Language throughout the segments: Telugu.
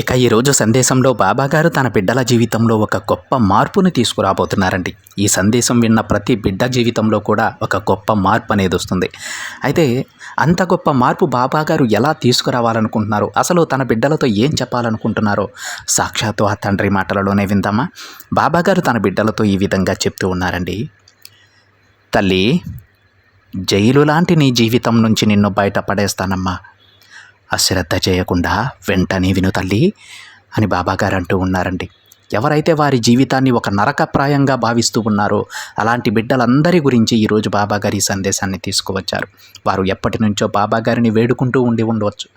ఇక ఈరోజు సందేశంలో బాబాగారు తన బిడ్డల జీవితంలో ఒక గొప్ప మార్పుని తీసుకురాబోతున్నారండి. ఈ సందేశం విన్న ప్రతి బిడ్డ జీవితంలో కూడా ఒక గొప్ప మార్పు అనేది వస్తుంది. అయితే అంత గొప్ప మార్పు బాబాగారు ఎలా తీసుకురావాలనుకుంటున్నారు? అసలు తన బిడ్డలతో ఏం చెప్పాలనుకుంటున్నారో సాక్షాత్తు ఆ తండ్రి మాటలలోనే విందామా? బాబాగారు తన బిడ్డలతో ఈ విధంగా చెప్తూ ఉన్నారండి. తల్లి జైలు లాంటి నీ జీవితం నుంచి నిన్ను బయటపడేస్తానమ్మా. అశ్రద్ధ చేయకుండా వెంటనే విను తల్లి అని బాబాగారు అంటూ ఉన్నారండి. ఎవరైతే వారి జీవితాన్ని ఒక నరకప్రాయంగా భావిస్తూ ఉన్నారో అలాంటి బిడ్డలందరి గురించి ఈరోజు బాబాగారి ఈ సందేశాన్ని తీసుకువచ్చారు. వారు ఎప్పటి నుంచో బాబాగారిని వేడుకుంటూ ఉండి ఉండవచ్చు.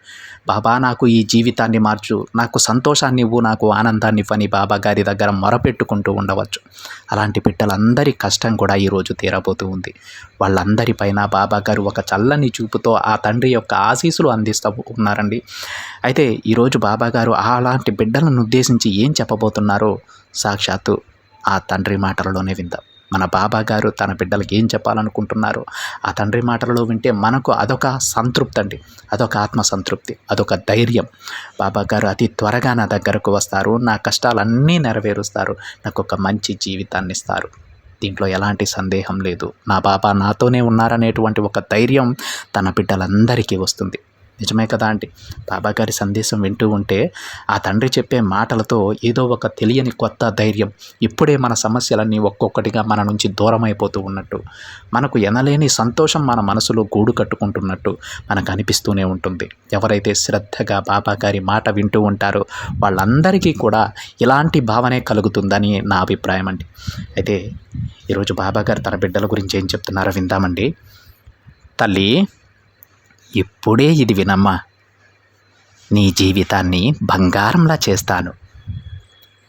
బాబా నాకు ఈ జీవితాన్ని మార్చు. నాకు సంతోషాన్ని ఇవ్వు నాకు ఆనందాన్ని ఇవ్వని బాబా గారి దగ్గర మొరపెట్టుకుంటూ ఉండవచ్చు. అలాంటి బిడ్డలందరి కష్టం కూడా ఈరోజు తీరబోతూ ఉంది. వాళ్ళందరిపైన బాబా గారు ఒక చల్లని చూపుతో ఆ తండ్రి యొక్క ఆశీస్సులు అందిస్తూ ఉన్నారండి. అయితే ఈరోజు బాబా గారు అలాంటి బిడ్డలను ఉద్దేశించి ఏం చెప్పబోతున్నారో సాక్షాత్తు ఆ తండ్రి మాటలలోనే విందాం. మన బాబా గారు తన బిడ్డలకి ఏం చెప్పాలనుకుంటున్నారో ఆ తండ్రి మాటలలో వింటే మనకు అదొక సంతృప్తి అండి అదొక ఆత్మ సంతృప్తి. అదొక ధైర్యం. బాబా గారు అతి త్వరగా నా దగ్గరకు వస్తారు. నా కష్టాలన్నీ నెరవేరుస్తారు. నాకు ఒక మంచి జీవితాన్ని ఇస్తారు. దీంట్లో ఎలాంటి సందేహం లేదు. నా బాబా నాతోనే ఉన్నారనేటువంటి ఒక ధైర్యం తన బిడ్డలందరికీ వస్తుంది. నిజమే కదా అండి బాబాగారి సందేశం వింటూ ఉంటే ఆ తండ్రి చెప్పే మాటలతో ఏదో ఒక తెలియని కొత్త ధైర్యం ఇప్పుడే మన సమస్యలన్నీ ఒక్కొక్కటిగా మన నుంచి దూరం అయిపోతూ ఉన్నట్టు. మనకు ఎనలేని సంతోషం మన మనసులో గూడు కట్టుకుంటున్నట్టు మనకు అనిపిస్తూనే ఉంటుంది. ఎవరైతే శ్రద్ధగా బాబాగారి మాట వింటూ ఉంటారో వాళ్ళందరికీ కూడా ఇలాంటి భావనే కలుగుతుందని నా అభిప్రాయం అండి. అయితే ఈరోజు బాబాగారు తన బిడ్డల గురించి ఏం చెప్తున్నారో విందామండి. తల్లి ఇప్పుడే ఇది వినమ్మా. నీ జీవితాన్ని బంగారంలా చేస్తాను.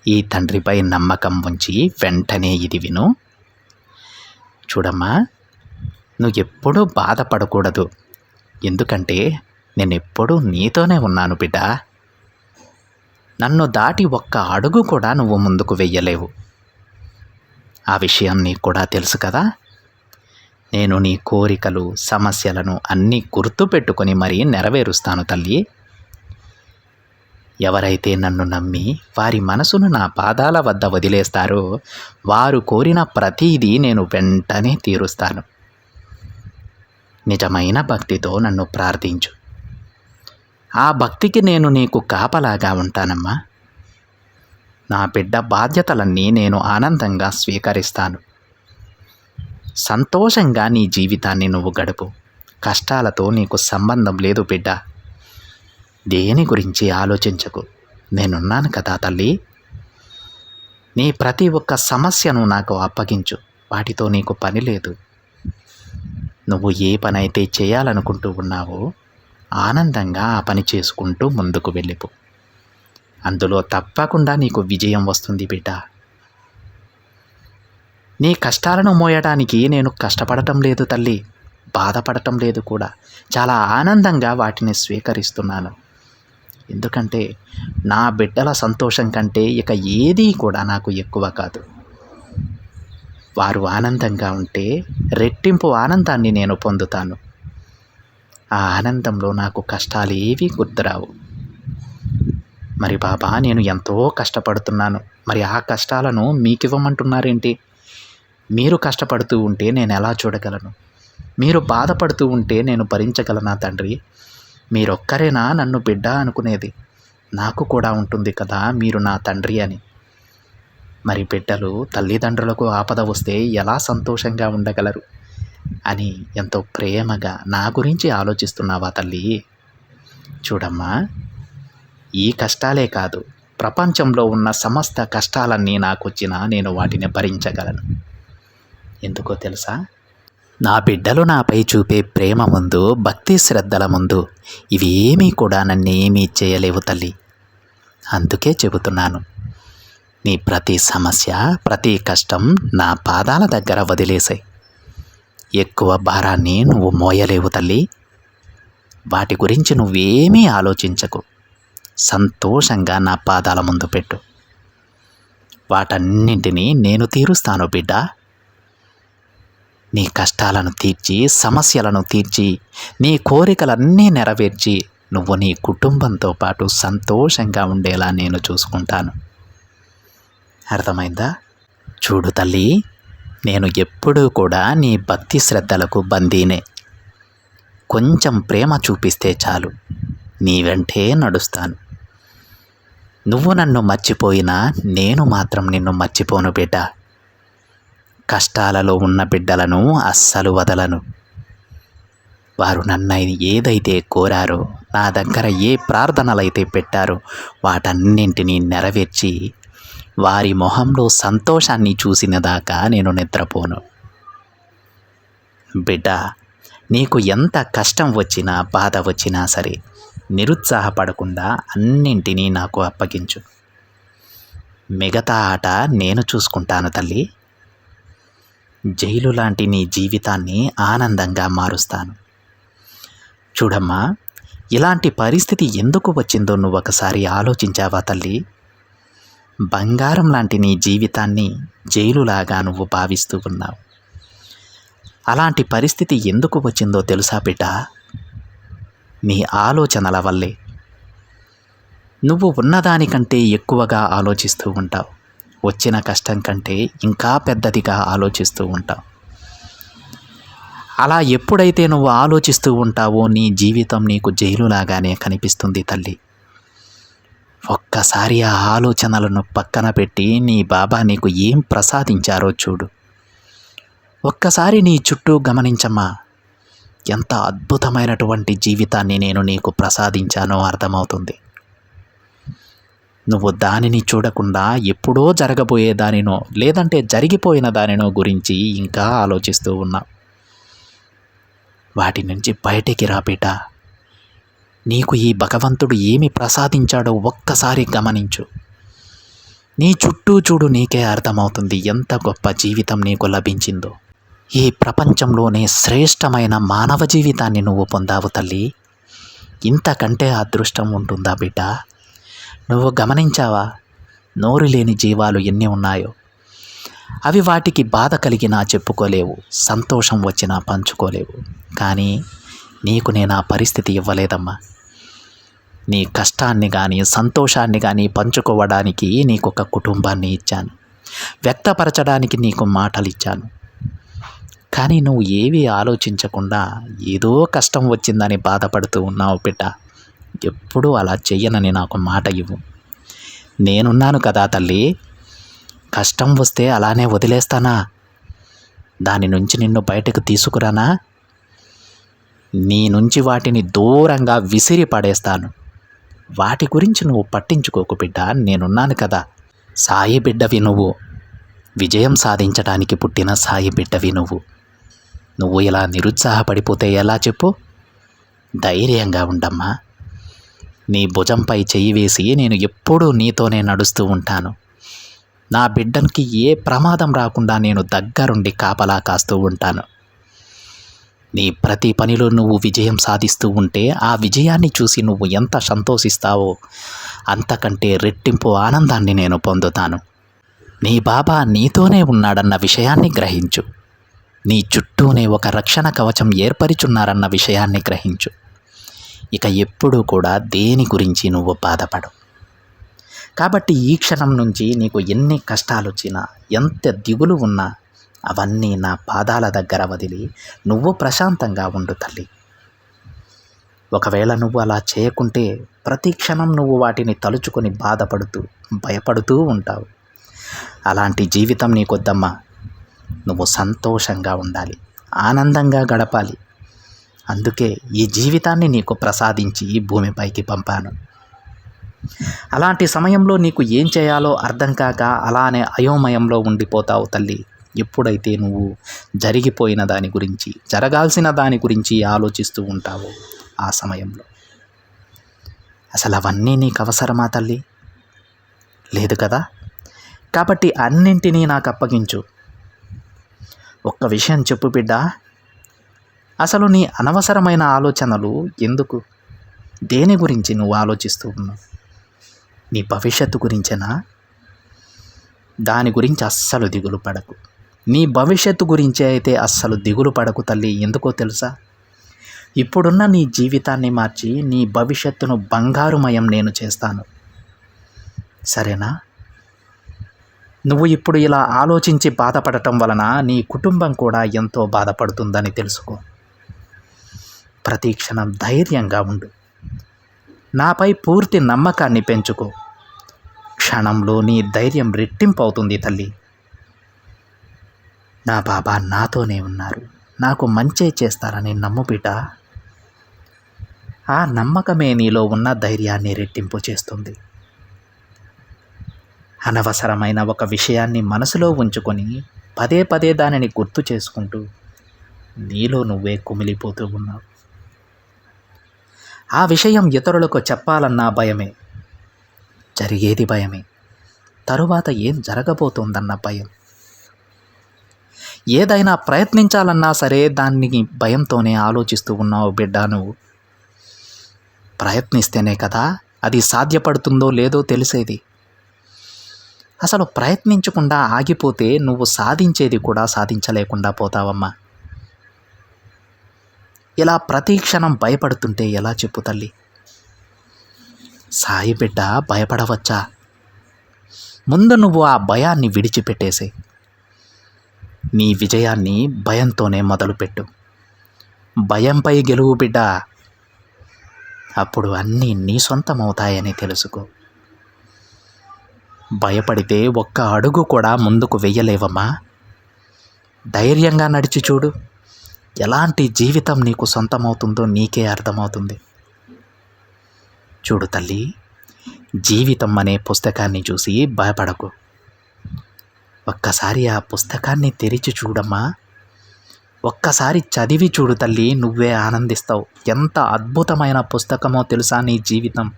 ఈ తండ్రిపై నమ్మకం ఉంచి వెంటనే ఇది విను. చూడమ్మా నువ్వు ఎప్పుడూ బాధపడకూడదు. ఎందుకంటే నేను ఎప్పుడూ నీతోనే ఉన్నాను బిడ్డ. నన్ను దాటి ఒక్క అడుగు కూడా నువ్వు ముందుకు వెయ్యలేవు. ఆ విషయం నీకు కూడా తెలుసు కదా. నేను నీ కోరికలు సమస్యలను అన్నీ గుర్తుపెట్టుకొని మరీ నెరవేరుస్తాను తల్లి. ఎవరైతే నన్ను నమ్మి వారి మనసును నా పాదాల వద్ద వదిలేస్తారో వారు కోరిన ప్రతీదీ నేను వెంటనే తీరుస్తాను. నిజమైన భక్తితో నన్ను ప్రార్థించు. ఆ భక్తికి నేను నీకు కాపలాగా ఉంటానమ్మా. నా బిడ్డ బాధ్యతలన్నీ నేను ఆనందంగా స్వీకరిస్తాను. సంతోషంగా నీ జీవితాన్ని నువ్వు గడుపు. కష్టాలతో నీకు సంబంధం లేదు బిడ్డ. దేని గురించి ఆలోచించకు? నేనున్నాను కదా తల్లి. నీ ప్రతి ఒక్క సమస్యను నాకు అప్పగించు. వాటితో నీకు పని లేదు. నువ్వు ఏ పని అయితే చేయాలనుకుంటూ ఉన్నావో ఆనందంగా ఆ పని చేసుకుంటూ ముందుకు వెళ్ళిపో. అందులో తప్పకుండా నీకు విజయం వస్తుంది బిడ్డ. నీ కష్టాలను మోయడానికి నేను కష్టపడటం లేదు తల్లి బాధపడటం లేదు కూడా. చాలా ఆనందంగా వాటిని స్వీకరిస్తున్నాను. ఎందుకంటే నా బిడ్డల సంతోషం కంటే ఇక ఏదీ కూడా నాకు ఎక్కువ కాదు. వారు ఆనందంగా ఉంటే రెట్టింపు ఆనందాన్ని నేను పొందుతాను. ఆ ఆనందంలో నాకు కష్టాలు ఏవీ గుర్తురావు. మరి బాబా నేను ఎంతో కష్టపడుతున్నాను. మరి ఆ కష్టాలను మీకు ఇవ్వమంటున్నారేంటి మీరు కష్టపడుతూ ఉంటే నేను ఎలా చూడగలను? మీరు బాధపడుతూ ఉంటే నేను భరించగలనా తండ్రి? మీరొక్కరేనా నన్ను బిడ్డ అనుకునేది? నాకు కూడా ఉంటుంది కదా మీరు నా తండ్రి అని. మరి బిడ్డలు తల్లిదండ్రులకు ఆపద వస్తే ఎలా సంతోషంగా ఉండగలరు? అని ఎంతో ప్రేమగా నా గురించి ఆలోచిస్తున్నావా తల్లి? చూడమ్మా ఈ కష్టాలే కాదు. ప్రపంచంలో ఉన్న సమస్త కష్టాలన్నీ నాకు వచ్చినా నేను వాటిని భరించగలను. ఎందుకో తెలుసా? నా బిడ్డలు నాపై చూపే ప్రేమ ముందు భక్తి శ్రద్ధల ముందు ఇవేమీ కూడా నన్నేమీ చేయలేవు తల్లి. అందుకే చెబుతున్నాను నీ ప్రతి సమస్య ప్రతి కష్టం నా పాదాల దగ్గర వదిలేసాయి. ఎక్కువ భారాన్ని నువ్వు మోయలేవు తల్లి. వాటి గురించి నువ్వేమీ ఆలోచించకు. సంతోషంగా నా పాదాల ముందు పెట్టు. వాటన్నింటినీ నేను తీరుస్తాను బిడ్డ. నీ కష్టాలను తీర్చి సమస్యలను తీర్చి నీ కోరికలన్నీ నెరవేర్చి నువ్వు నీ కుటుంబంతో పాటు సంతోషంగా ఉండేలా నేను చూసుకుంటాను. అర్థమైందా? చూడు తల్లి నేను ఎప్పుడూ కూడా నీ భక్తి శ్రద్ధలకు బందీనే. కొంచెం ప్రేమ చూపిస్తే చాలు నీ వెంటే నడుస్తాను. నువ్వు నన్ను మర్చిపోయినా నేను మాత్రం నిన్ను మర్చిపోను బిడ్డ. కష్టాలలో ఉన్న బిడ్డలను అస్సలు వదలను. వారు నన్ను ఏదైతే కోరారో నా దగ్గర ఏ ప్రార్థనలైతే పెట్టారో వాటన్నింటినీ నెరవేర్చి వారి మొహంలో సంతోషాన్ని చూసిన దాకా నేను నిద్రపోను. బిడ్డ నీకు ఎంత కష్టం వచ్చినా బాధ వచ్చినా సరే నిరుత్సాహపడకుండా అన్నింటినీ నాకు అప్పగించు. మిగతా ఆట నేను చూసుకుంటాను తల్లి. జైలు లాంటి నీ జీవితాన్ని ఆనందంగా మారుస్తాను. చూడమ్మా ఇలాంటి పరిస్థితి ఎందుకు వచ్చిందో నువ్వు ఒకసారి ఆలోచించావా తల్లి? బంగారం లాంటి నీ జీవితాన్ని జైలులాగా నువ్వు భావిస్తూ ఉన్నావు. అలాంటి పరిస్థితి ఎందుకు వచ్చిందో తెలుసా బిడ్డ? నీ ఆలోచనల వల్లే. నువ్వు ఉన్నదానికంటే ఎక్కువగా ఆలోచిస్తూ ఉంటావు. వచ్చిన కష్టం కంటే ఇంకా పెద్దదిగా ఆలోచిస్తూ ఉంటావు. అలా ఎప్పుడైతే నువ్వు ఆలోచిస్తూ ఉంటావో నీ జీవితం నీకు జైలులాగానే కనిపిస్తుంది తల్లి. ఒక్కసారి ఆ ఆలోచనలను పక్కన పెట్టి నీ బాబా నీకు ఏం ప్రసాదించారో చూడు. ఒక్కసారి నీ చుట్టూ గమనించమ్మా. ఎంత అద్భుతమైనటువంటి జీవితాన్ని నేను నీకు ప్రసాదించానో అర్థమవుతుంది. నువ్వు దానిని చూడకుండా ఎప్పుడో జరగబోయే దానినో లేదంటే జరిగిపోయిన దానినో గురించి ఇంకా ఆలోచిస్తూ ఉన్నా. వాటి నుంచి బయటికి రా బిడ్డ నీకు ఈ భగవంతుడు ఏమి ప్రసాదించాడో ఒక్కసారి గమనించు. నీ చుట్టూ చూడు నీకే అర్థమవుతుంది ఎంత గొప్ప జీవితం నీకు లభించిందో. ఈ ప్రపంచంలోనే శ్రేష్టమైన మానవ జీవితాన్ని నువ్వు పొందావు తల్లి. ఇంతకంటే అదృష్టం ఉంటుందా బిడ్డ నువ్వు గమనించావా? నోరు లేని జీవాలు ఎన్ని ఉన్నాయో? అవి వాటికి బాధ కలిగినా చెప్పుకోలేవు సంతోషం వచ్చినా పంచుకోలేవు. కానీ నీకు నేను ఆ పరిస్థితి ఇవ్వలేదమ్మా. నీ కష్టాన్ని కానీ సంతోషాన్ని కానీ పంచుకోవడానికి నీకు ఒక కుటుంబాన్ని ఇచ్చాను. వ్యక్తపరచడానికి నీకు మాటలు ఇచ్చాను కానీ నువ్వు ఏవి ఆలోచించకుండా ఏదో కష్టం వచ్చిందని బాధపడుతూ ఉన్నావు బిడ్డ. ఎప్పుడూ అలా చెయ్యనని నాకు మాట ఇవ్వు. నేనున్నాను కదా తల్లి. కష్టం వస్తే అలానే వదిలేస్తానా? దాని నుంచి నిన్ను బయటకు తీసుకురానా? నీ నుంచి వాటిని దూరంగా విసిరి పడేస్తాను. వాటి గురించి నువ్వు పట్టించుకోకు బిడ్డ నేనున్నాను కదా. సాయి బిడ్డవి నువ్వు. విజయం సాధించడానికి పుట్టిన సాయి బిడ్డవి నువ్వు. నువ్వు ఇలా నిరుత్సాహపడిపోతే ఎలా చెప్పు? ధైర్యంగా ఉండమ్మా. నీ భుజంపై చెయ్యి వేసి నేను ఎప్పుడూ నీతోనే నడుస్తూ ఉంటాను. నా బిడ్డనికి ఏ ప్రమాదం రాకుండా నేను దగ్గరుండి కాపలా కాస్తూ ఉంటాను. నీ ప్రతి పనిలో నువ్వు విజయం సాధిస్తూ ఉంటే ఆ విజయాన్ని చూసి నువ్వు ఎంత సంతోషిస్తావో అంతకంటే రెట్టింపు ఆనందాన్ని నేను పొందుతాను. నీ బాబా నీతోనే ఉన్నాడన్న విషయాన్ని గ్రహించు. నీ చుట్టూనే ఒక రక్షణ కవచం ఏర్పరిచున్నారన్న విషయాన్ని గ్రహించు. ఇక ఎప్పుడూ కూడా దేని గురించి నువ్వు బాధపడు కాబట్టి ఈ క్షణం నుంచి నీకు ఎన్ని కష్టాలు వచ్చినా ఎంత దిగులు ఉన్నా అవన్నీ నా పాదాల దగ్గర వదిలి నువ్వు ప్రశాంతంగా ఉండు తల్లి. ఒకవేళ నువ్వు అలా చేయకుంటే ప్రతి క్షణం నువ్వు వాటిని తలుచుకొని బాధపడుతూ భయపడుతూ ఉంటావు. అలాంటి జీవితం నీకొద్దమ్మా. నువ్వు సంతోషంగా ఉండాలి ఆనందంగా గడపాలి. అందుకే ఈ జీవితాన్ని నీకు ప్రసాదించి ఈ భూమిపైకి పంపాను. అలాంటి సమయంలో నీకు ఏం చేయాలో అర్థం కాక అలానే అయోమయంలో ఉండిపోతావు తల్లి. ఎప్పుడైతే నువ్వు జరిగిపోయిన దాని గురించి జరగాల్సిన దాని గురించి ఆలోచిస్తూ ఉంటావు ఆ సమయంలో. అసలు అవన్నీ నీకు అవసరమా తల్లి? లేదు కదా? కాబట్టి అన్నింటినీ నాకు అప్పగించు. ఒక్క విషయం చెప్పు బిడ్డ అసలు నీ అనవసరమైన ఆలోచనలు ఎందుకు? దేని గురించి నువ్వు ఆలోచిస్తూ ఉన్నావు? నీ భవిష్యత్తు గురించేనా? దాని గురించి అస్సలు దిగులు పడకు. నీ భవిష్యత్తు గురించి అయితే అస్సలు దిగులు పడకు తల్లి. ఎందుకో తెలుసా? ఇప్పుడున్న నీ జీవితాన్ని మార్చి నీ భవిష్యత్తును బంగారుమయం నేను చేస్తాను. సరేనా? నువ్వు ఇప్పుడు ఇలా ఆలోచించి బాధపడటం వలన నీ కుటుంబం కూడా ఎంతో బాధపడుతుందని తెలుసుకో. ప్రతీక్షణం ధైర్యంగా ఉండు. నాపై పూర్తి నమ్మకాన్ని పెంచుకో. క్షణంలో నీ ధైర్యం రెట్టింపు అవుతుంది తల్లి. నా బాబా నాతోనే ఉన్నారు. నాకు మంచే చేస్తారని నమ్ముబిట ఆ నమ్మకమే నీలో ఉన్న ధైర్యాన్ని రెట్టింపు చేస్తుంది. అనవసరమైన ఒక విషయాన్ని మనసులో ఉంచుకొని పదే పదే దానిని గుర్తు చేసుకుంటూ నీలో నువ్వే కుమిలిపోతూ ఉన్నావు. ఆ విషయం ఇతరులకు చెప్పాలన్నా భయమే. జరిగేది భయమే. తరువాత ఏం జరగబోతుందన్న భయం. ఏదైనా ప్రయత్నించాలన్నా సరే దాన్ని భయంతోనే ఆలోచిస్తూ ఉన్నావు బిడ్డ నువ్వు. ప్రయత్నిస్తేనే కదా అది సాధ్యపడుతుందో లేదో తెలిసేది. అసలు ప్రయత్నించకుండా ఆగిపోతే నువ్వు సాధించేది కూడా సాధించలేకుండా పోతావమ్మా. ఇలా ప్రతి క్షణం భయపడుతుంటే ఎలా చెప్పు తల్లి? సాయి బిడ్డ భయపడవచ్చా? ముందు నువ్వు ఆ భయాన్ని విడిచిపెట్టేసే. నీ విజయాన్ని భయంతోనే మొదలుపెట్టు. భయంపై గెలువు బిడ్డ. అప్పుడు అన్నీ నీ సొంతమవుతాయని తెలుసుకో. భయపడితే ఒక్క అడుగు కూడా ముందుకు వెయ్యలేవమ్మా. ధైర్యంగా నడిచి చూడు. ఎలాంటి జీవితం నీకు సొంతమవుతుందో నీకే అర్థమవుతుంది. చూడు తల్లి జీవితం అనే పుస్తకాన్ని చూసి భయపడకు. ఒక్కసారి ఆ పుస్తకాన్ని తెరిచి చూడమ్మా. ఒక్కసారి చదివి చూడు తల్లి నువ్వే ఆనందిస్తావు. ఎంత అద్భుతమైన పుస్తకమో తెలుసా నీ జీవితం.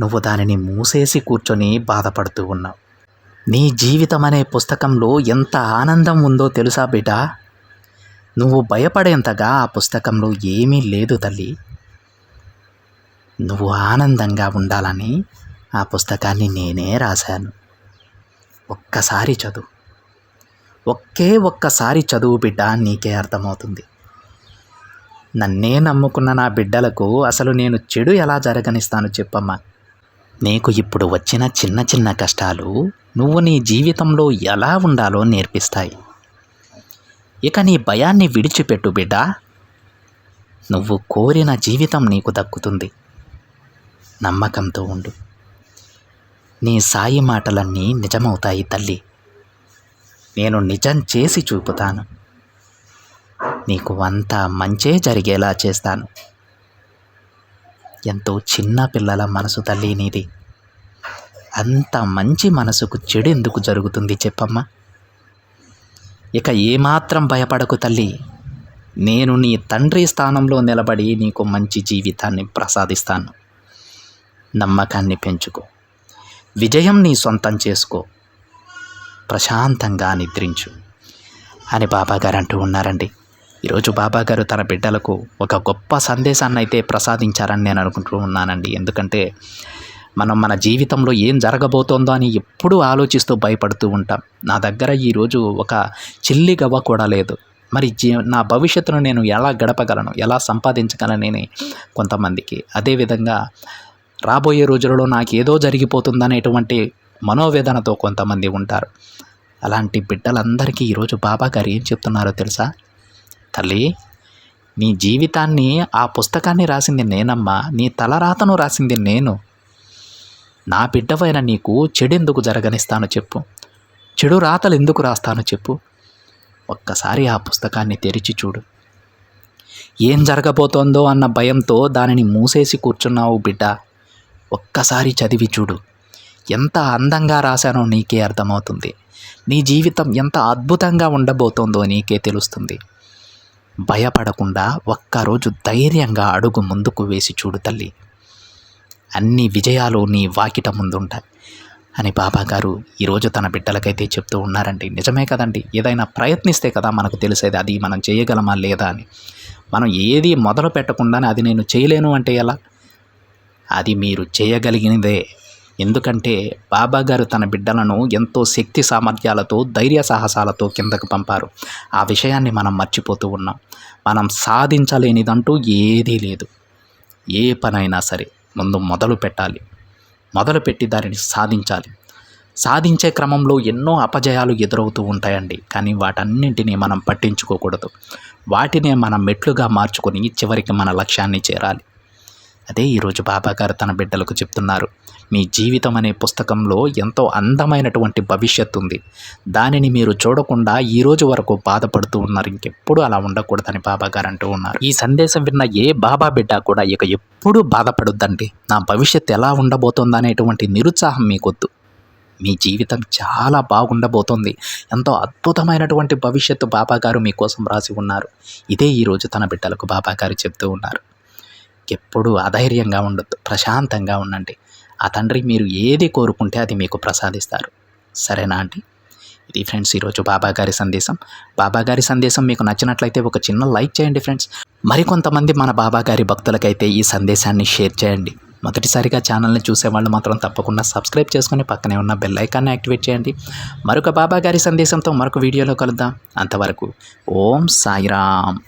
నువ్వు దానిని మూసేసి కూర్చొని బాధపడుతూ ఉన్నావు. నీ జీవితం అనే పుస్తకంలో ఎంత ఆనందం ఉందో తెలుసా బిడ్డ? నువ్వు భయపడేంతగా ఆ పుస్తకంలో ఏమీ లేదు తల్లి. నువ్వు ఆనందంగా ఉండాలని ఆ పుస్తకాన్ని నేనే రాశాను. ఒక్కసారి చదువు. ఒకే ఒక్కసారి చదువు బిడ్డ నీకే అర్థమవుతుంది. నన్నే నమ్ముకున్న నా బిడ్డలకు అసలు నేను చెడు ఎలా జరగనిస్తాను చెప్పమ్మా. నీకు ఇప్పుడు వచ్చిన చిన్న చిన్న కష్టాలు నువ్వు నీ జీవితంలో ఎలా ఉండాలో నేర్పిస్తాయి. ఇక నీ భయాన్ని విడిచిపెట్టు బిడ్డ. నువ్వు కోరిన జీవితం నీకు దక్కుతుంది. నమ్మకంతో ఉండు. నీ సాయి మాటలన్నీ నిజమవుతాయి తల్లి. నేను నిజం చేసి చూపుతాను. నీకు అంతా మంచే జరిగేలా చేస్తాను. ఎంతో చిన్న పిల్లల మనసు తల్లి నీది. అంత మంచి మనసుకు చెడు ఎందుకు జరుగుతుంది చెప్పమ్మా. ఇక ఏమాత్రం భయపడకు తల్లి. నేను నీ తండ్రి స్థానంలో నిలబడి నీకు మంచి జీవితాన్ని ప్రసాదిస్తాను. నమ్మకాన్ని పెంచుకో. విజయం నీ సొంతం చేసుకో. ప్రశాంతంగా నిద్రించు. అని బాబాగారు అంటూ ఉన్నారండి. ఈరోజు బాబాగారు తన బిడ్డలకు ఒక గొప్ప సందేశాన్ని అయితే ప్రసాదించారని నేను అనుకుంటూ ఉన్నానండి. ఎందుకంటే మనం మన జీవితంలో ఏం జరగబోతోందో అని ఎప్పుడూ ఆలోచిస్తూ భయపడుతూ ఉంటాం. నా దగ్గర ఈరోజు ఒక చిల్లి గవ్వ కూడా లేదు. మరి జీ నా భవిష్యత్తును నేను ఎలా గడపగలను ఎలా సంపాదించగలనని కొంతమందికి. అదేవిధంగా రాబోయే రోజులలో నాకు ఏదో జరిగిపోతుందనేటువంటి మనోవేదనతో కొంతమంది ఉంటారు. అలాంటి బిడ్డలందరికీ ఈరోజు బాబా గారు ఏం చెప్తున్నారో తెలుసా? తల్లి నీ జీవితాన్ని ఆ పుస్తకాన్ని రాసింది నేనమ్మా నీ తలరాతను రాసింది నేను. నా బిడ్డవైన నీకు చెడెందుకు జరగనిస్తాను చెప్పు. చెడు రాతలు ఎందుకు రాస్తాను చెప్పు. ఒక్కసారి ఆ పుస్తకాన్ని తెరిచి చూడు. ఏం జరగబోతోందో అన్న భయంతో దానిని మూసేసి కూర్చున్నావు బిడ్డ. ఒక్కసారి చదివి చూడు. ఎంత అందంగా రాశానో నీకే అర్థమవుతుంది. నీ జీవితం ఎంత అద్భుతంగా ఉండబోతోందో నీకే తెలుస్తుంది. భయపడకుండా ఒక్కరోజు ధైర్యంగా అడుగు ముందుకు వేసి చూడు తల్లి. అన్ని విజయాలు నీ వాకిట ముందుంటాయి. అని బాబా గారు ఈరోజు తన బిడ్డలకైతే చెప్తూ ఉన్నారండి. నిజమే కదండి. ఏదైనా ప్రయత్నిస్తే కదా మనకు తెలిసేది అది మనం చేయగలమా లేదా అని. మనం ఏది మొదలు పెట్టకుండానే అది నేను చేయలేను అంటే ఎలా? అది మీరు చేయగలిగినదే. ఎందుకంటే బాబా గారు తన బిడ్డలను ఎంతో శక్తి సామర్థ్యాలతో ధైర్య సాహసాలతో కిందకు పంపారు. ఆ విషయాన్ని మనం మర్చిపోతూ ఉన్నాం. మనం సాధించలేనిదంటూ ఏదీ లేదు. ఏ పనైనా సరే. ముందు మొదలు పెట్టాలి. మొదలుపెట్టి దానిని సాధించాలి. సాధించే క్రమంలో ఎన్నో అపజయాలు ఎదురవుతూ ఉంటాయండి. కానీ వాటన్నింటినీ మనం పట్టించుకోకూడదు. వాటినే మనం మెట్లుగా మార్చుకొని చివరికి మన లక్ష్యాన్ని చేరాలి. అదే ఈరోజు బాబా గారు తన బిడ్డలకు చెప్తున్నారు. మీ జీవితం అనే పుస్తకంలో ఎంతో అందమైనటువంటి భవిష్యత్తు ఉంది దానిని మీరు చూడకుండా ఈ రోజు వరకు బాధపడుతూ ఉన్నారు. ఇంకెప్పుడు అలా ఉండకూడదని బాబా గారు అంటూ ఉన్నారు. ఈ సందేశం విన్న ఏ బాబా బిడ్డ కూడా ఇక ఎప్పుడూ బాధపడొద్దండి. నా భవిష్యత్తు ఎలా ఉండబోతుందా అనేటువంటి నిరుత్సాహం మీకొద్దు. మీ జీవితం చాలా బాగుండబోతోంది. ఎంతో అద్భుతమైనటువంటి భవిష్యత్తు బాబా గారు మీకోసం రాసి ఉన్నారు. ఇదే ఈరోజు తన బిడ్డలకు బాబా గారు చెప్తూ ఉన్నారు. ఎప్పుడూ అధైర్యంగా ఉండొద్దు. ప్రశాంతంగా ఉండండి. ఆ తండ్రి మీరు ఏది కోరుకుంటే అది మీకు ప్రసాదిస్తారు. సరేనా అండి? ఇది ఫ్రెండ్స్ ఈరోజు బాబా గారి సందేశం. బాబా గారి సందేశం మీకు నచ్చినట్లయితే ఒక చిన్న లైక్ చేయండి ఫ్రెండ్స్. మరికొంతమంది మన బాబా గారి భక్తులకైతే ఈ సందేశాన్ని షేర్ చేయండి. మొదటిసారిగా ఛానల్ని చూసేవాళ్ళు మాత్రం తప్పకుండా సబ్స్క్రైబ్ చేసుకుని పక్కనే ఉన్న బెల్ ఐకాన్ని యాక్టివేట్ చేయండి. మరొక బాబా గారి సందేశంతో మరొక వీడియోలో కలుద్దాం. అంతవరకు ఓం సాయిరామ్.